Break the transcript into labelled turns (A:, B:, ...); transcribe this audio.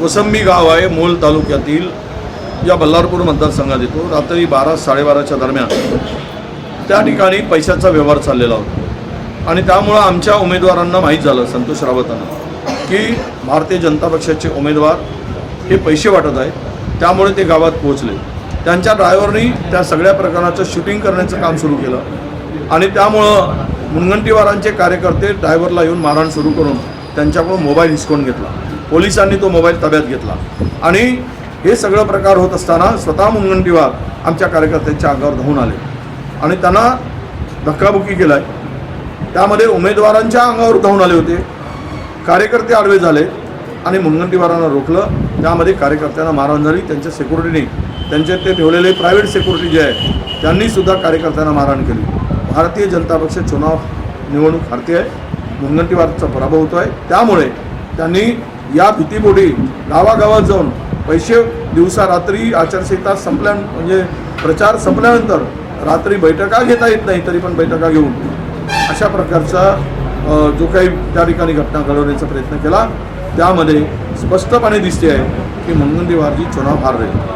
A: कोसंबी गाव आहे मोल तालुक्यातील या बल्लारपूर मतदारसंघात येतो. रात्री बारा साडेबाराच्या दरम्यान त्या ठिकाणी पैशाचा व्यवहार चाललेला होता. आणि त्यामुळं आमच्या उमेदवारांना माहीत झालं संतोष रावतांना की भारतीय जनता पक्षाचे उमेदवार हे पैसे वाटत आहेत. त्यामुळे ते गावात पोहोचले. त्यांच्या ड्रायव्हरनी त्या सगळ्या प्रकरणाचं शूटिंग करण्याचं काम सुरू केलं. आणि त्यामुळं मुनगंटीवारांचे कार्यकर्ते ड्रायव्हरला येऊन मारहाण सुरू करून त्यांच्याकडून मोबाईल हिसकून घेतला. पोलिसांनी तो मोबाईल ताब्यात घेतला. आणि हे सगळं प्रकार होत असताना स्वतः मुनगंटीवार आमच्या कार्यकर्त्यांच्या अंगावर धावून आले. आणि त्यांना धक्काबुक्की केलाय. त्यामध्ये उमेदवारांच्या अंगावर धावून आले होते. कार्यकर्ते आडवे झाले आणि मुनगंटीवारांना रोखलं. त्यामध्ये कार्यकर्त्यांना मारहाण झाली. त्यांच्या सिक्युरिटीने त्यांचे ते ठेवलेले प्रायव्हेट सिक्युरिटी जे आहे त्यांनीसुद्धा कार्यकर्त्यांना मारहाण केली. भारतीय जनता पक्ष चुनाव निवडणूक हारते आहे. मुनगंटीवारचा पराभव होतो आहे त्यामुळे त्यांनी या भीतीमुळे गावागावात जाऊन पैसे दिवसा रात्री आचारसंहिता संपल्या म्हणजे प्रचार संपल्यानंतर रात्री बैठका घेता येत नाही तरी पण बैठका घेऊन अशा प्रकारचा जो काही त्या ठिकाणी घटना घडवण्याचा प्रयत्न केला त्यामध्ये स्पष्टपणे दिसते आहे की मुनगंटीवारजी चुनाव हार रहे